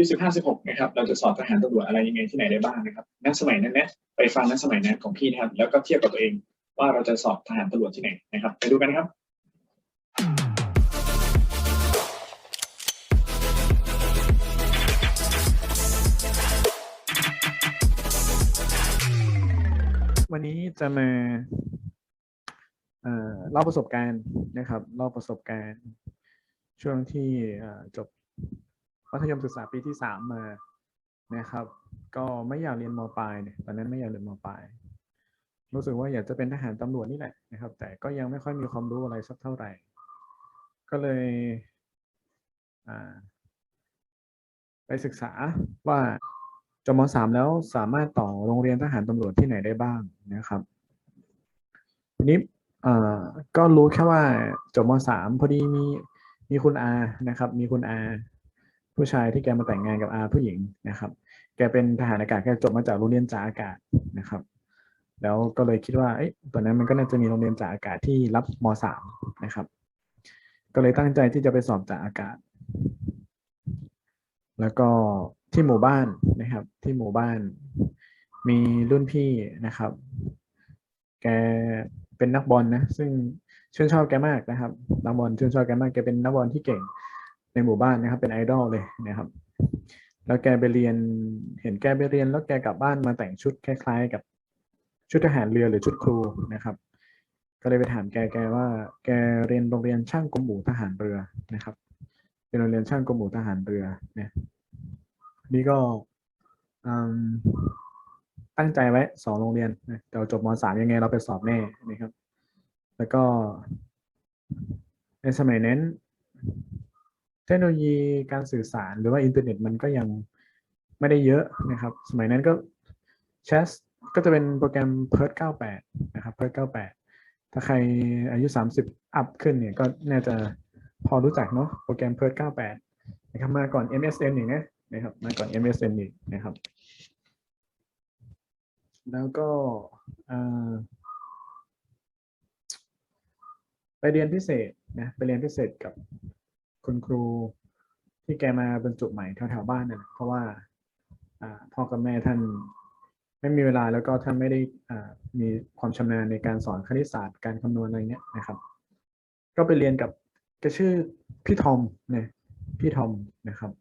ยุสิบห้าสิบหกนะครับเราจะสอบทหารตำรวจอะไรยังไงที่ไหนได้บ้างนะครับณสมัยนั้นนะไปฟังณสมัยนั้นของพี่นะครับแล้วก็เทียบกับตัวเองว่าเราจะสอบทหารตำรวจที่ไหนนะครับ ไปดูกันครับวันนี้จะมาเอ่อเล่าประสบการณ์นะครับเล่าประสบการณ์ ช่วงที่จบ มัธยมศึกษาปีที่สามมานะครับ ก็ไม่อยากเรียนมปลายเนี่ยตอนนั้นไม่อยากเรียนมปลายรู้สึกว่าอยากจะเป็นทหารตำรวจนี่แหละนะครับ แต่ก็ยังไม่ค่อยมีความรู้อะไรสักเท่าไหร่ ก็เลยไปศึกษาว่าจบมสามแล้วสามารถต่อโรงเรียนทหารตำรวจที่ไหนได้บ้างนะครับทีนี้ก็รู้แค่ว่าจบมสามพอดีมีมีคุณอานะครับ มีคุณอา ผู้ชายที่แกมาแต่งงานกับอาผู้หญิงนะครับ แกเป็นทหารอากาศแกจบมาจากโรงเรียนจ่าอากาศนะครับ แล้วก็เลยคิดว่าเอ้ยตอนนั้นมันก็น่าจะมีโรงเรียนจ่าอากาศที่รับมสามนะครับ ก็เลยตั้งใจที่จะไปสอบจ่าอากาศ แล้วก็ที่หมู่บ้านนะครับ ที่หมู่บ้านมีรุ่นพี่นะครับ แกเป็นนักบอลนะ ซึ่งชื่นชอบแกมากนะครับนักบอลชื่นชอบแกมากแกเป็นนักบอลที่เก่ง ในหมู่บ้านนะครับ เป็นไอดอลเลยนะครับ แล้วแกไปเรียนเห็นแกไปเรียน แล้วแกกลับบ้านมาแต่งชุดคล้าย ๆ กับชุดทหารเรือหรือชุดครูนะครับ ก็เลยไปถามแกแกว่า แกเรียนโรงเรียนช่างกรมหมู่ทหารเรือนะครับเป็นโรงเรียนช่างกรมหมู่ทหารเรือเนี่ยนี่ก็ตั้งใจไว้สองโรงเรียนเดี๋ยวจบมสามยังไงเราไปสอบแน่นะครับ แล้วก็ในสมัยนั้น ทคโนโลยีการสื่อสารหรือว่าอินเทอร์เน็ตมันก็ยังไม่ได้เยอะนะครับ สมัยนั้นก็แชสก็จะเป็นโปรแกรม p e r t 98 นะครับ p e r t 98 ถ้าใครอายุ 30 อัพขึ้นเนี่ยก็น่าจะพอรู้จักเนาะโปรแกรม p e r t 98 นะครับมาก่อน MSN อีกนะนะครับมาก่อน MSN อีกนะครับ แล้วก็ไปเรียนพิเศษนะไปเรียนพิเศษกับ คุณครูที่แกมาบรรจุใหม่แถวๆบ้านน่ะเพราะว่าพ่อกับแม่ท่านไม่มีเวลาแล้วก็ท่านไม่ได้มีความชำนาญในการสอนคณิตศาสตร์การคำนวณอะไรเงี้ยนะครับ ก็ไปเรียนกับแกชื่อพี่ทอมเนี่ยพี่ทอมนะครับ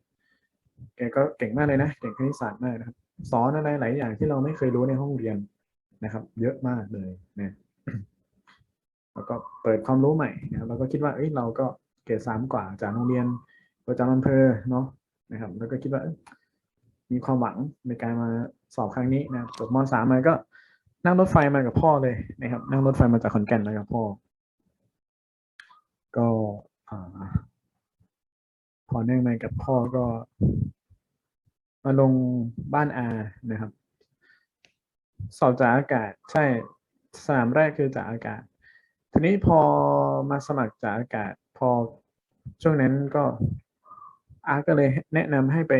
แกก็เก่งมากเลยนะเก่งคณิตศาสตร์มากนะครับ สอนอะไรหลายอย่างที่เราไม่เคยรู้ในห้องเรียนนะครับ เยอะมากเลยนะแล้วก็เปิดความรู้ใหม่นะครับเราก็คิดว่าเอ้ยเราก็ รดสามกว่าจากโรงเรียนประจำอำเภอเนาะนะครับ แล้วก็คิดว่ามีความหวังในการมาสอบครั้งนี้นะจบมสามมาก็นั่งรถไฟมากับพ่อเลยนะครับ นั่งรถไฟมาจากขอนแก่นมากับพ่อ ก็อ่าพอนั่งมากับพ่อก็มาลงบ้านอานะครับ สอบจากอากาศใช่สนามแรกคือจากอากาศ ทีนี้พอมาสมัครจากอากาศ พอ ช่วงนั้นก็อาร์ตก็เลยแนะนำให้ไป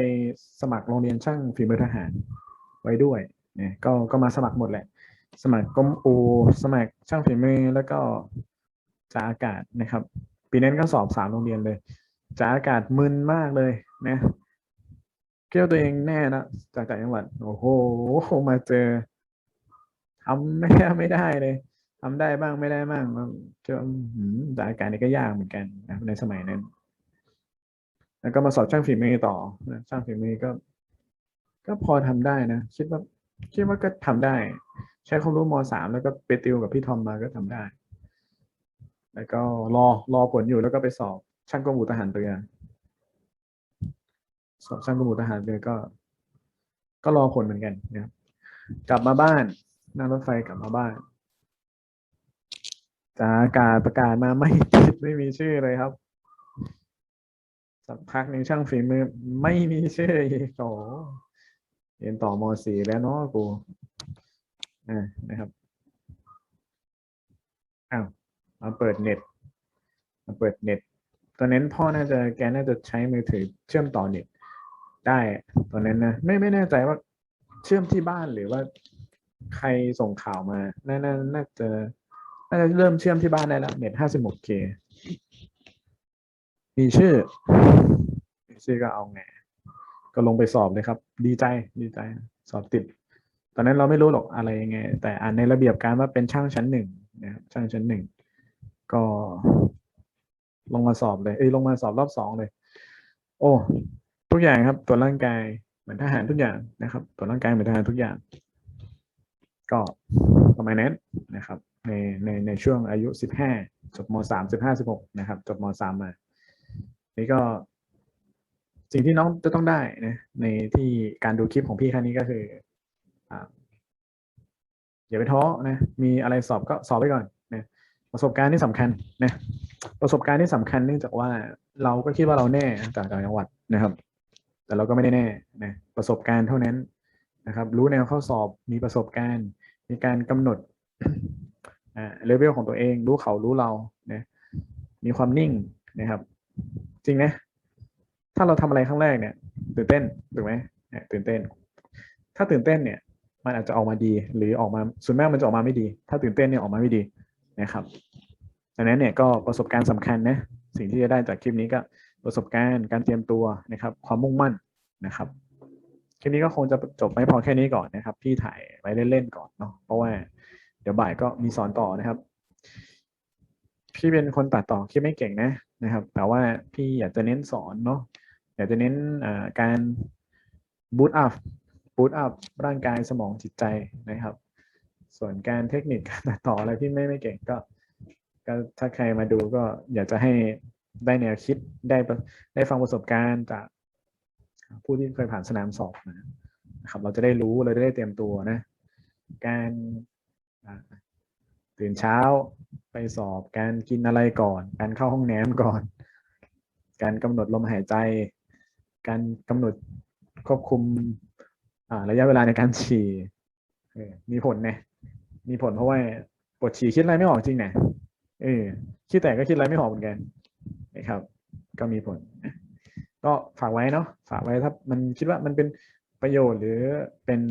สมัครโรงเรียนช่างฝีมือทหารไว้ด้วยเนี่ยก็ก็มาสมัครหมดแหละ สมัครกรมอูสมัครช่างฝีมือแล้วก็จาอากาศนะครับ ปีนั้นก็สอบสามโรงเรียนเลยจาอากาศมึนมากเลยนะเกี่ยวตัวเองแน่นะจากต่างจังหวัดโอ้โหมาเจอทำไม่ได้ไม่ได้เลย ทำได้บ้างไม่ได้บ้างเจอจากอากาศนี่ก็ยากเหมือนกันนะในสมัยนั้น แล้วก็มาสอบช่างฝีมือต่อนะช่างฝีมือก็ ก็พอทำได้นะคิดว่าคิดว่าก็ทำได้ ใช้ความรู้มสามแล้วก็ไปติวกับพี่ทอมมาก็ทำได้ แล้วก็รอรอผลอยู่แล้วก็ไปสอบช่างกรมอู่ทหารเรือสอบช่างกรมอู่ทหารเรือก็ ก็รอผลเหมือนกันนะครับกลับมาบ้านนั่งรถไฟกลับมาบ้าน จากอากาศประกาศมาไม่ติดไม่มีชื่อเลยครับ สักพักหนึ่งช่างฝีมือ ไม่มีชื่ออีกโอเรียนต่อมสี่แล้วเนาะกูอ่านะครับอ้าวมาเปิดเน็ตมาเปิดเน็ตตอนนั้นพ่อน่าจะแกน่าจะใช้มือถือเชื่อมต่อเน็ตได้ตอนนั้นนะไม่ไม่แน่ใจว่าเชื่อมที่บ้านหรือว่า ใครส่งข่าวมาน่าน่าน่าจะ น่าจะเริ่มเชื่อมที่บ้านได้แล้วเน็ตห้าสิบหกเคมีชื่อมีชื่อก็เอาไงก็ลงไปสอบเลยครับ ดีใจดีใจ สอบติด ตอนนั้นเราไม่รู้หรอกอะไรยังไง แต่อ่านในระเบียบการว่าเป็นช่างชั้นหนึ่งนะครับช่างชั้นหนึ่งก็ ลงมาสอบเลยเอ้ยลงมาสอบรอบสองเลย โอ้ทุกอย่างครับตรวร่างกายเหมือนทหารทุกอย่างนะครับตรวร่างกายเหมือนทหารทุกอย่าง ก็ประมาณนั้นนะครับ ในในในช่วงอายุสิบห้าจบมสามสิบห้าสิบหกนะครับ จบมสามมา นี่ก็ สิ่งที่น้องจะต้องได้นะในที่การดูคลิปของพี่ครั้งนี้ก็คืออ่าอย่าไปท้อนะ มีอะไรสอบก็สอบไปก่อนนะประสบการณ์ที่สำคัญนะประสบการณ์ที่สำคัญเนื่องจากว่าเราก็คิดว่าเราแน่จากต่างจังหวัดนะครับ แต่เราก็ไม่ได้แน่นะประสบการณ์เท่านั้นนะครับ รู้แนวข้อสอบมีประสบการณ์ มีการกำหนด เลเวลของตัวเอง รู้เขารู้เรานะมีความนิ่งนะครับ จริงนะถ้าเราทำอะไรครั้งแรกเนี่ย ตื่นเต้นถูกไหมเนี่ยตื่นเต้น ถ้าตื่นเต้นเนี่ย มันอาจจะออกมาดี หรือออกมาส่วนมากมันจะออกมาไม่ดี ถ้าตื่นเต้นเนี่ยออกมาไม่ดีนะครับดังนั้นเนี่ยก็ประสบการณ์สำคัญนะสิ่งที่จะได้จากคลิปนี้ก็ประสบการณ์การเตรียมตัวนะครับ ความมุ่งมั่นนะครับคลิปนี้ก็คงจะจบไม่พอแค่นี้ก่อนนะครับ พี่ถ่ายไว้เล่นๆก่อนเนาะเพราะว่า เดี๋ยวบ่ายก็มีสอนต่อนะครับ พี่เป็นคนตัดต่อคลิปไม่เก่งนะนะครับ แต่ว่าพี่อยากจะเน้นสอนเนาะอยากจะเน้นการบูตอัพบูตอัพร่างกายสมองจิตใจนะครับ ส่วนการเทคนิคการตัดต่ออะไรพี่ไม่ไม่เก่งก็ก็ถ้าใครมาดูก็อยากจะให้ได้แนวคิดได้ได้ฟังประสบการณ์จากผู้ที่เคยผ่านสนามสอบนะครับ เราจะได้รู้เราจะได้เตรียมตัวนะ การ ตื่นเช้าไปสอบการกินอะไรก่อน การเข้าห้องน้ำก่อน การกำหนดลมหายใจ การกำหนดควบคุมระยะเวลาในการฉี่มีผลนะมีผลเพราะว่าปวดฉี่คิดอะไรไม่ออกจริงนะเออคิดแต่ก็คิดอะไรไม่ออกเหมือนกันนะครับ ก็มีผล ก็ฝากไว้เนาะฝากไว้ถ้ามันคิดว่ามันเป็นประโยชน์หรือเป็น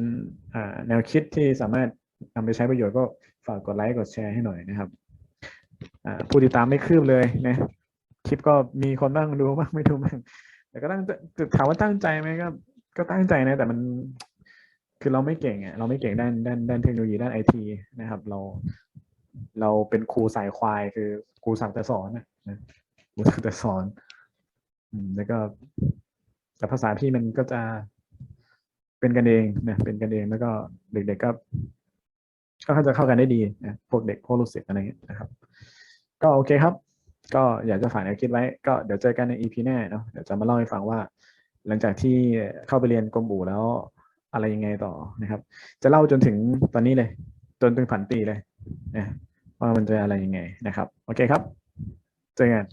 แนวคิดที่สามารถ นำไปใช้ประโยชน์ก็ฝากกดไลค์กดแชร์ให้หน่อยนะครับผู้ติดตามไม่คืบเลยนะคลิปก็มีคนบ้างดูบ้างไม่ดูบ้างแต่ก็ตั้งใจถามว่าตั้งใจไหมก็ก็ตั้งใจนะแต่มันคือเราไม่เก่งอะเราไม่เก่งด้านด้านด้านเทคโนโลยีด้านไอทีนะครับ เราเราเป็นครูสายควายคือครูสั่งแต่สอนนะครูสั่งแต่สอนแล้วก็แต่ภาษาพี่มันก็จะเป็นกันเองนะเป็นกันเองแล้วก็เด็กๆก็ ก็จะเข้ากันได้ดีนะพวกเด็กพวกลูกศิษย์อะไรเงี้ยนะครับ ก็โอเคครับ ก็อยากจะฝากแนวคิดไว้ ก็เดี๋ยวเจอกันใน EP หน้าเนาะเดี๋ยวจะมาเล่าให้ฟังว่า หลังจากที่เข้าไปเรียนกรมอู่แล้วอะไรยังไงต่อนะครับ จะเล่าจนถึงตอนนี้เลย จนถึงผันตีเลยนะว่ามันจะอะไรยังไงนะครับ โอเคครับ เจอกัน